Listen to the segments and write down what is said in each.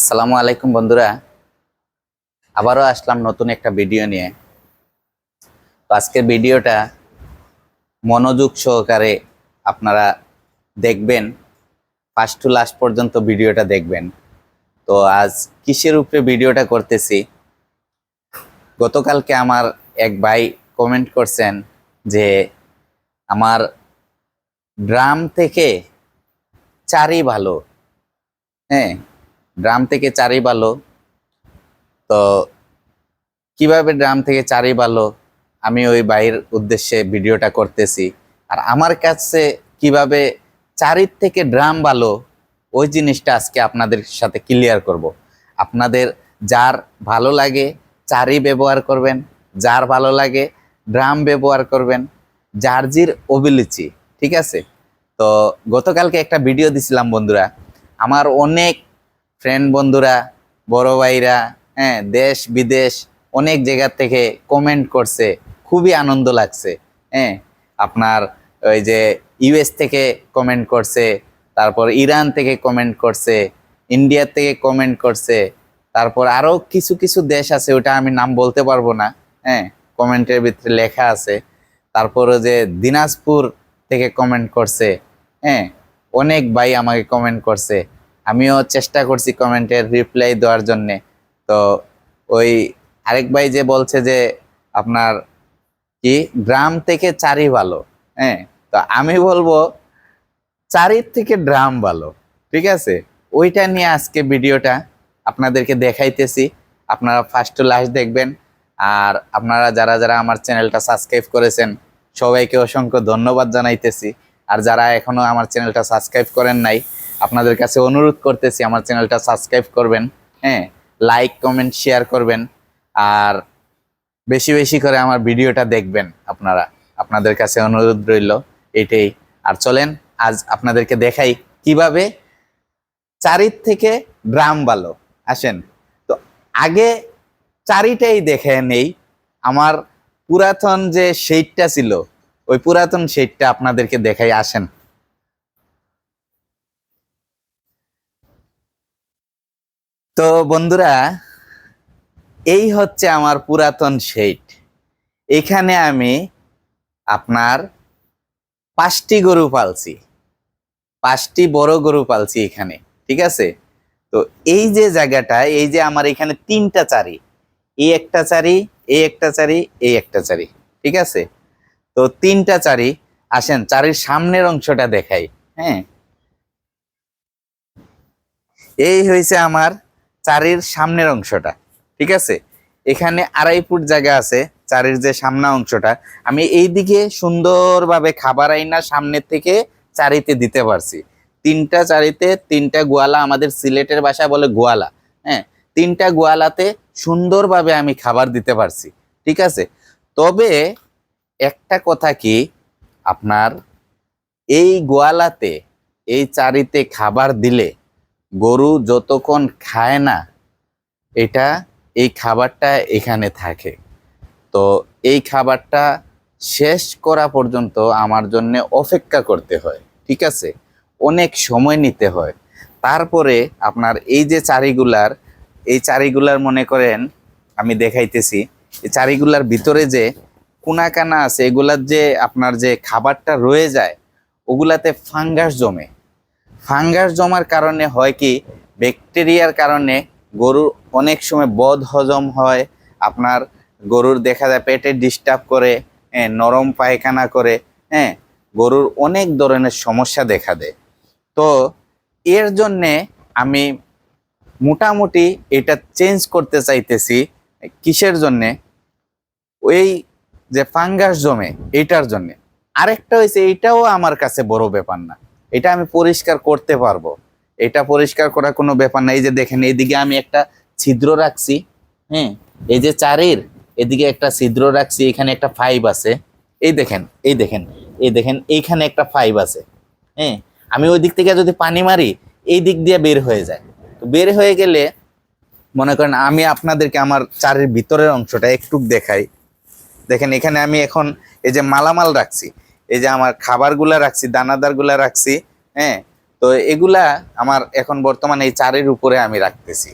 আসসালামু আলাইকুম বন্ধুরা। আবারও আসলাম নতুন একটা ভিডিও নিয়ে। তো আজকের ভিডিওটা মনোযোগ সহকারে আপনারা দেখবেন। ফার্স্ট টু লাস্ট পর্যন্ত ভিডিওটা দেখবেন। তো আজ কিসের উপরে ভিডিওটা করতেছি? গতকালকে আমার এক ভাই কমেন্ট করছেন যে আমার ড্রাম থেকে চারি ভালো। হ্যাঁ ড্রাম থেকে চারি ভালো তো কীভাবে ড্রাম থেকে চারি ভালো আমি ওই বাইর উদ্দেশ্যে ভিডিওটা করতেছি। আর আমার কাছে কীভাবে চারির থেকে ড্রাম বালো, ওই জিনিসটা আজকে আপনাদের সাথে ক্লিয়ার করব। আপনাদের যার ভালো লাগে চারি ব্যবহার করবেন, যার ভালো লাগে ড্রাম ব্যবহার করবেন, জার্জির অভিলিচি ঠিক আছে? তো গতকালকে একটা ভিডিও দিছিলাম বন্ধুরা, আমার অনেক ফ্রেন্ড বন্ধুরা, বড় ভাইরা হ্যাঁ দেশ, বিদেশ, অনেক জায়গা থেকে কমেন্ট করছে। খুবই আনন্দ লাগছে হ্যাঁ। আপনার ওই যে ইউএস থেকে কমেন্ট করছে, তারপর ইরান থেকে কমেন্ট করছে ইন্ডিয়া থেকে কমেন্ট করছে, তারপর আরও কিছু কিছু দেশ আছে, ওটা আমি নাম বলতে পারব না হ্যাঁ কমেন্টের ভিতরে লেখা আছে। তারপরে যে দিনাজপুর থেকে কমেন্ট করছে হ্যাঁ অনেক ভাই আমাকে কমেন্ট করছে। আমিও চেষ্টা করছি কমেন্টের রিপ্লাই দেওয়ার জন্যে। তো ওই আরেক ভাই যে বলছে যে আপনার কি ড্রাম থেকে চারি ভালো হ্যাঁ? তো আমি বলব চারির থেকে ড্রাম ভালো, ঠিক আছে? ওইটা নিয়ে আজকে ভিডিওটা আপনাদেরকে দেখাইতেছি। আপনারা ফার্স্ট টু লাস্ট দেখবেন। আর আপনারা যারা যারা আমার চ্যানেলটা সাবস্ক্রাইব করেছেন, সবাইকে অসংখ্য ধন্যবাদ জানাইতেছি। আর যারা এখনও আমার চ্যানেলটা সাবস্ক্রাইব করেন নাই আপনাদের কাছে অনুরোধ করতেছি, আমার চ্যানেলটা সাবস্ক্রাইব করবেন হ্যাঁ লাইক কমেন্ট শেয়ার করবেন, আর বেশি বেশি করে আমার ভিডিওটা দেখবেন আপনারা। আপনাদের কাছে অনুরোধ রইল এটাই। আর চলেন, আজ আপনাদেরকে দেখাই কীভাবে চারির থেকে ড্রাম ভালো আসেন, তো আগে চারিটাই দেখে নেই। আমার পুরাতন যে শেডটা ছিল, ওই পুরাতন শেডটা আপনাদেরকে দেখাই। আসেন। তো বন্ধুরা, এই হচ্ছে আমার পুরাতন শেড। এখানে আমি আপনার পাঁচটি গরু পালছি। পাঁচটি বড় গরু পালছি এখানে, ঠিক আছে? তো এই যে জায়গাটা, এই যে আমার এখানে তিনটা চারি, এই একটা চারি, এই একটা চারি, এই একটা চারি, ঠিক আছে? তো তিনটা চারি, আসেন চারির সামনের অংশটা দেখাই হ্যাঁ? এই হয়েছে আমার চারির সামনের অংশটা, ঠিক আছে? এখানে আড়াই ফুট জায়গা আছে, চারির যে সামনা অংশটা। আমি এই দিকে সুন্দরভাবে খাবার আইনা সামনের থেকে চারিতে দিতে পারছি। তিনটা চারিতে তিনটা গোয়ালা আমাদের সিলেটের বাসা বলে গোয়ালা হ্যাঁ? তিনটা গোয়ালাতে সুন্দরভাবে আমি খাবার দিতে পারছি, ঠিক আছে? তবে একটা কথা কি, আপনার এই গোয়ালাতে, এই চারিতে খাবার দিলে গরু যতক্ষণ খায় না, এটা এই খাবারটা এখানে থাকে। তো এই খাবারটা শেষ করা পর্যন্ত আমার জন্য অপেক্ষা করতে হয়, ঠিক আছে? অনেক সময় নিতে হয়। তারপরে আপনার এই যে চারিগুলার, এই চারিগুলার মনে করেন, আমি দেখাইতেছি, এই চারিগুলার ভিতরে যে কুনাকানা আছে, এগুলার যে আপনার যে খাবারটা রয়ে যায়, ওগুলাতে ফাঙ্গাস জমে। ফাঙ্গাস জমার কারণে হয় কি ব্যাকটেরিয়ার কারণে গরুর অনেক সময় বদ হজম হয় আপনার গরুর দেখা যায় পেটে ডিস্টার্ব করে হ্যাঁ, নরম পায়খানা করে হ্যাঁ গরুর অনেক ধরনের সমস্যা দেখা দেয়। তো এর জন্যে আমি মোটামুটি এটা চেঞ্জ করতে চাইতেছি কিসের জন্যে? ওই যে ফাঙ্গাস জমে এটার জন্যে। আরেকটা হয়েছে এটাও আমার কাছে বড় ব্যাপার না। এটা আমি পরিষ্কার করতে পারব। এটা পরিষ্কার করা কোনো ব্যাপার না। এই যে দেখেন এইদিকে আমি একটা ছিদ্র রাখছি হ্যাঁ? এই যে চারের, এদিকে একটা ছিদ্র রাখছি, এখানে একটা ফাইভ আছে। এই দেখেন এই দেখেন এই দেখেন, এইখানে একটা ফাইভ আছে হ্যাঁ? আমি ওই দিক থেকে যদি পানি মারি, এই দিক দিয়ে বের হয়ে যায়। তো বের হয়ে গেলে, মনে করেন আমি আপনাদেরকে আমার চারের ভিতরের অংশটা একটু দেখাই। দেখেন, এখানে আমি এখন এই যে মালামাল রাখছি এই যে আমার খাবারগুলা রাখছি, দানাদারগুলা রাখছি হ্যাঁ? তো এগুলা আমার এখন বর্তমানে এই চারের উপরে আমি রাখতেছি।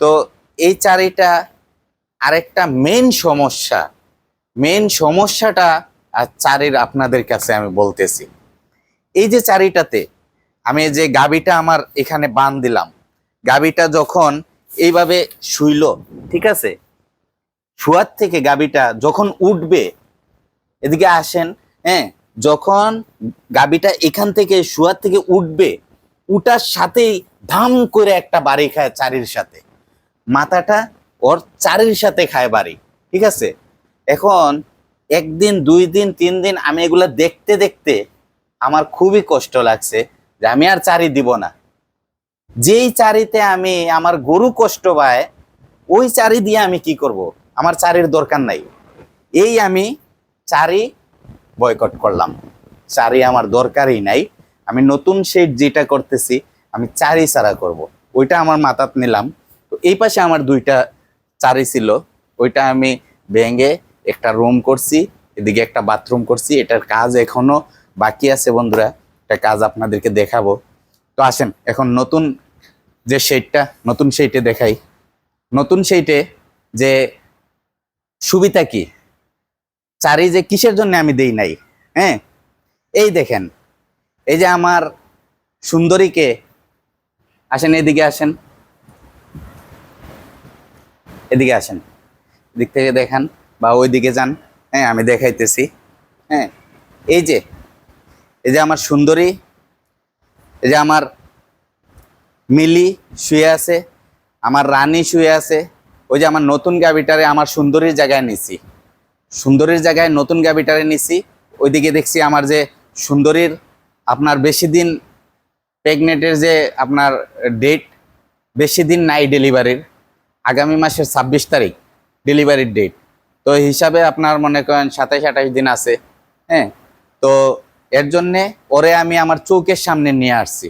তো এই চারিটা আরেকটা মেন সমস্যা মেন সমস্যাটা আর চারির আপনাদের কাছে আমি বলতেছি। এই যে চারিটাতে আমি যে গাবিটা আমার এখানে বান দিলাম, গাবিটা যখন এইভাবে শুইল, ঠিক আছে? শুয়ার থেকে গাবিটা যখন উঠবে, এদিকে আসেন হ্যাঁ? যখন গাবিটা এখান থেকে শুয়ার থেকে উঠবে, উঠার সাথেই ধাম করে একটা বাড়ি খায় চারির সাথে। মাথাটা ওর চারির সাথে খায় বাড়ি, ঠিক আছে? এখন একদিন, দুই দিন, তিন দিন আমি এগুলা দেখতে দেখতে আমার খুবই কষ্ট লাগছে যে আমি আর চারি দিব না। যেই চারিতে আমি আমার গরু কষ্ট পায়, ওই চারি দিয়ে আমি কি করব? আমার চারির দরকার নাই। এই আমি চারি বয়কট করলাম। চারি আমার দরকারই নাই। আমি নতুন শেড যেটা করতেছি, আমি চারি ছাড়া করব। ওইটা আমার মাথাত নিলাম। তো এই পাশে আমার দুইটা চারি ছিল। ওইটা আমি ভেঙে একটা রুম করছি, এদিকে একটা বাথরুম করছি। এটার কাজ এখনও বাকি আছে বন্ধুরা। এটা কাজ আপনাদেরকে দেখাবো। তো আসেন, এখন নতুন যে শেডটা নতুন শেডে দেখাই। নতুন শেডে যে সুবিধা কি? চারি যে কিসের জন্য আমি দেই নাই? হ্যাঁ? এই দেখেন, এই যে আমার সুন্দরীকে, আসেন এদিকে আসেন। এদিকে আসেন। দিক থেকে দেখান বা ওই দিকে যান। হ্যাঁ আমি দেখাইতেছি। হ্যাঁ এই যে এই যে আমার সুন্দরী, এই যে আমার মিলি শুয়ে আছে, আমার রানী শুয়ে আছে, ওই যে আমার নতুন গাবিটারে আমার সুন্দরীর জায়গায় নিছি। সুন্দরীর জায়গায় নতুন গাবিটারে নিছি। ওইদিকে দেখছি আমার যে সুন্দরীর আপনার বেশি দিন প্রেগনেন্টের যে আপনার ডেট বেশি দিন নাই ডেলিভারির আগামী মাসের ছাব্বিশ তারিখ ডেলিভারির ডেট তো হিসাবে আপনার মনে করেন সাতাইশ, আঠাইশ দিন আছে হ্যাঁ? তো এর জন্যে ওরে আমি আমার চৌকের সামনে নিয়ে আসছি।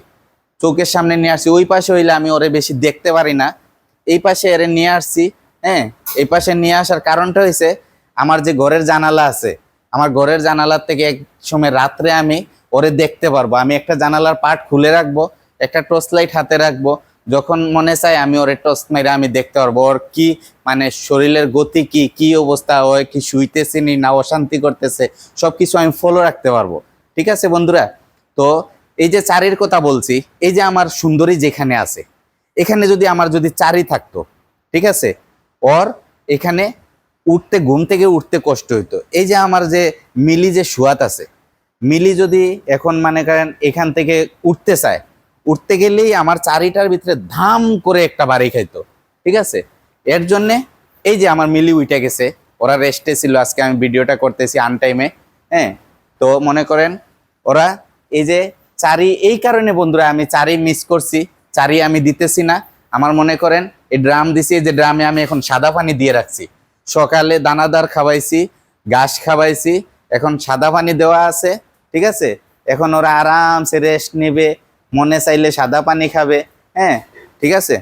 চৌকের সামনে নিয়ে আসছি, ওই পাশে হইলে আমি ওরে বেশি দেখতে পারি না। এই পাশে এরে নিয়ে আসছি হ্যাঁ? এই পাশে নিয়ে আসার কারণটা হয়েছে আমার যে ঘরের জানালা আছে, আমার ঘরের জানালার থেকে এক সময় রাত্রে আমি ওরে দেখতে পারব। আমি একটা জানালার পার্ট খুলে রাখব, একটা টর্চ লাইট হাতে রাখব, যখন মনে চায় আমি ওরে টর্চ মেরে আমি দেখতে পারব। ওর কি মানে শরীরের গতি কি কি অবস্থা, ও কি শুইতেছে নি না অশান্তি করতেছে সব কিছু আমি ফলো রাখতে পারব। ঠিক আছে বন্ধুরা? তো এই যে চারির কথা বলছি, এই যে আমার সুন্দরী যেখানে আছে, এখানে যদি আমার যদি চারি থাকতো, ঠিক আছে? ওর এখানে উঠতে, ঘুম থেকে উঠতে কষ্ট হইতো। এই যে আমার যে মিলি যে শুয়াত আছে, মিলি যদি এখন মানে করেন এখান থেকে উঠতে চায়, উঠতে গেলেই আমার চারিটার ভিতরে ধাম করে একটা বাড়ি খাইতো, ঠিক আছে? এর জন্যে এই যে আমার মিলি উইটে গেছে, ওরা রেস্টে ছিল, আজকে আমি ভিডিওটা করতেছি আন টাইমে হ্যাঁ? তো মনে করেন ওরা এই যে চারি, এই কারণে বন্ধুরা আমি চারি মিস করছি, চারি আমি দিতেছি না। আমার মনে করেন এই ড্রাম দিছি যে ড্রামে আমি এখন সাদা পানি দিয়ে রাখছি। সকালে দানাদার খাওয়াইছি, ঘাস খাওয়াইছি, এখন সাদা পানি দেওয়া আছে, ঠিক আছে? এখন ওরা আরামসে রেস্ট নেবে, মনে চাইলে সাদা পানি খাবে হ্যাঁ? ঠিক আছে?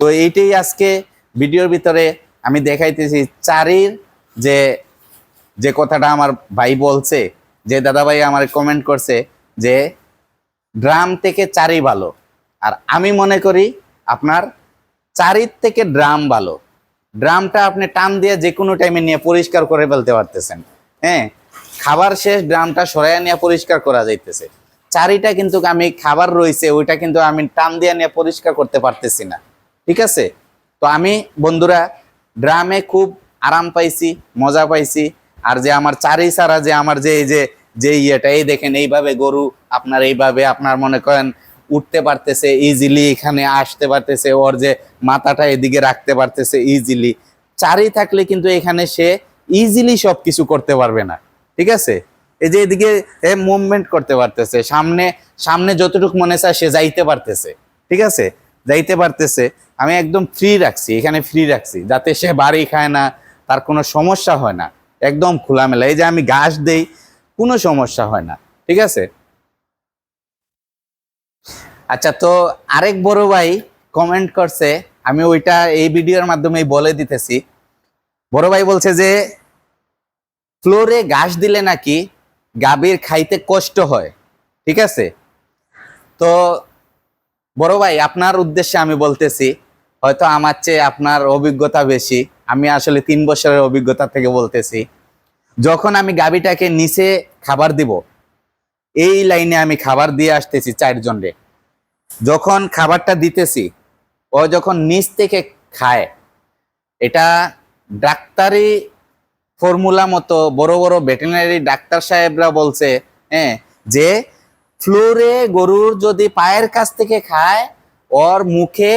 তো এইটাই আজকে ভিডিওর ভিতরে আমি দেখাইতেছি চারির যে যে কথাটা আমার ভাই বলছে, যে দাদা ভাই আমার কমেন্ট করছে যে, ড্রাম থেকে চারি ভালো। আর আমি মনে করি আপনার চারির থেকে ড্রাম ভালো। ড্রামটা আপনি টান দিয়ে যে কোনো টাইমে নিয়ে পরিষ্কার করে ফেলতে পারতেছেন। হ্যাঁ? খাবার শেষ, ড্রামটা সরাইয়া নিয়ে পরিষ্কার করা যাইতেছে। চারিটা কিন্তু আমি খাবার রয়েছে, ওইটা কিন্তু আমি টান দিয়ে নিয়ে পরিষ্কার করতে পারতেছি না। ঠিক আছে? তো আমি, বন্ধুরা, ড্রামে খুব আরাম পাইছি, মজা পাইছি। আর যে আমার চারি সারা যে আমার যে এই যে যে ইয়েটা, এই দেখেন, এইভাবে গরু আপনার এইভাবে, আপনার মনে করেন উঠতে পারতেছে ইজিলি এখানে আসতে পারতেছে, ওর যে মাথাটা এদিকে রাখতে পারতেছে ইজিলি চারি থাকলে কিন্তু এখানে সে ইজিলি সব কিছু করতে পারবে না, ঠিক আছে? এই যে এদিকে মুভমেন্ট করতে পারতেছে, সামনে সামনে যতটুকু মনে চায় সে যাইতে পারতেছে, ঠিক আছে? যাইতে পারতেছে। আমি একদম ফ্রি রাখছি, এখানে ফ্রি রাখছি, যাতে সে বাড়ি খায় না, তার কোনো সমস্যা হয় না, একদম খোলামেলা। এই যে আমি ঘাস দেই, কোনো সমস্যা হয় না, ঠিক আছে? আচ্ছা তো আরেক বড় ভাই কমেন্ট করছে, আমি ওইটা এই ভিডিওর মাধ্যমে বলে দিতেছি। বড় ভাই বলছে যে, ফ্লোরে ঘাস দিলে নাকি গাভীর খাইতে কষ্ট হয়? ঠিক আছে? তো বড় ভাই, আপনার উদ্দেশ্যে আমি বলতেছি, হয়তো আমার চেয়ে আপনার অভিজ্ঞতা বেশি, আমি আসলে তিন বছরের অভিজ্ঞতা থেকে বলতেছি। যখন আমি গাবিটাকে নিচে খাবার দিব, এই লাইনে আমি খাবার দিয়ে আসতেছি চারজনরে। যখন খাবারটা দিতেছি, ও যখন নিচ থেকে খায়, এটা ডাক্তারি ফর্মুলা মতো বড় বড় ভেটেরিনারি ডাক্তার সাহেবরা বলছে হ্যাঁ যে ফ্লোরে গরুর যদি পায়ের কাছ থেকে খায়, ওর মুখে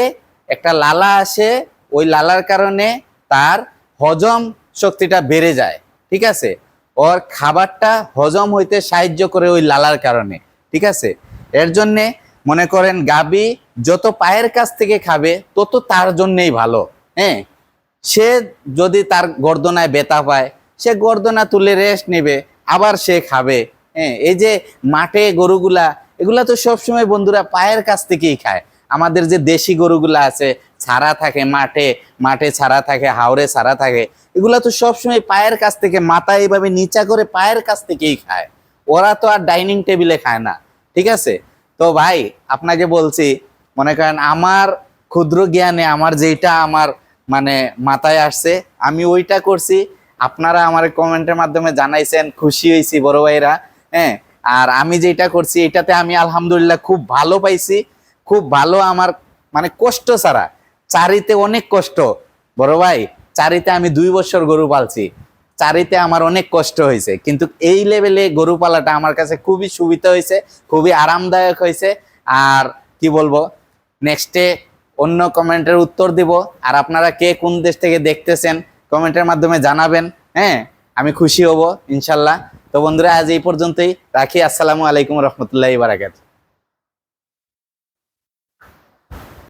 একটা লালা আসে, ওই লালার কারণে তার হজম শক্তিটা বেড়ে যায়, ঠিক আছে? ওর খাবারটা হজম হইতে সাহায্য করে ওই লালার কারণে, ঠিক আছে? এর জন্যে মনে করেন গাবি যত পায়ের কাছ থেকে খাবে, তত তার জন্যই ভালো। হ্যাঁ? সে যদি তার গর্দনায় ব্যথা পায়, সে গর্দনা তুলে রেস্ট নেবে, আবার সে খাবে। হ্যাঁ? এই যে মাঠে গরুগুলা, এগুলা তো সবসময় বন্ধুরা পায়ের কাছ থেকেই খায়। আমাদের যে দেশি গরুগুলা আছে ছাড়া থাকে মাঠে মাঠে ছাড়া থাকে হাওড়ে ছাড়া থাকে, এগুলা তো সবসময় পায়ের কাছ থেকে মাথা এইভাবে নিচা করে পায়ের কাছ থেকেই খায়। ওরা তো আর ডাইনিং টেবিলে খায় না। ঠিক আছে? তো ভাই, আপনাকে বলছি, মনে করেন আমার ক্ষুদ্র জ্ঞানে আমার যেটা আমার মানে মাথায় আসছে, আমি ওইটা করছি। আপনারা আমার কমেন্টের মাধ্যমে জানাইছেন, খুশি হয়েছি বড় ভাইরা হ্যাঁ? আর আমি যেটা করছি, এটাতে আমি আলহামদুলিল্লাহ খুব ভালো পাইছি, খুব ভালো আমার মানে কষ্ট ছাড়া। চারিতে অনেক কষ্ট। বড় ভাই, চারিতে আমি দুই বছর গরু পালছি। চারিতে আমার অনেক কষ্ট হয়েছে। কিন্তু এই লেভেলে গরু পালাটা আমার কাছে খুবই সুবিধা হয়েছে, খুবই আরামদায়ক হয়েছে। আর কি বলব নেক্সটে অন্য কমেন্টের উত্তর দিব। আর আপনারা কে কোন দেশ থেকে দেখতেছেন কমেন্টের মাধ্যমে জানাবেন হ্যাঁ? আমি খুশি হব, ইনশাল্লাহ। তো বন্ধুরা, আজ এই পর্যন্তই। রাখি, আসসালামু আলাইকুম রহমতুল্লাহ বারাকাত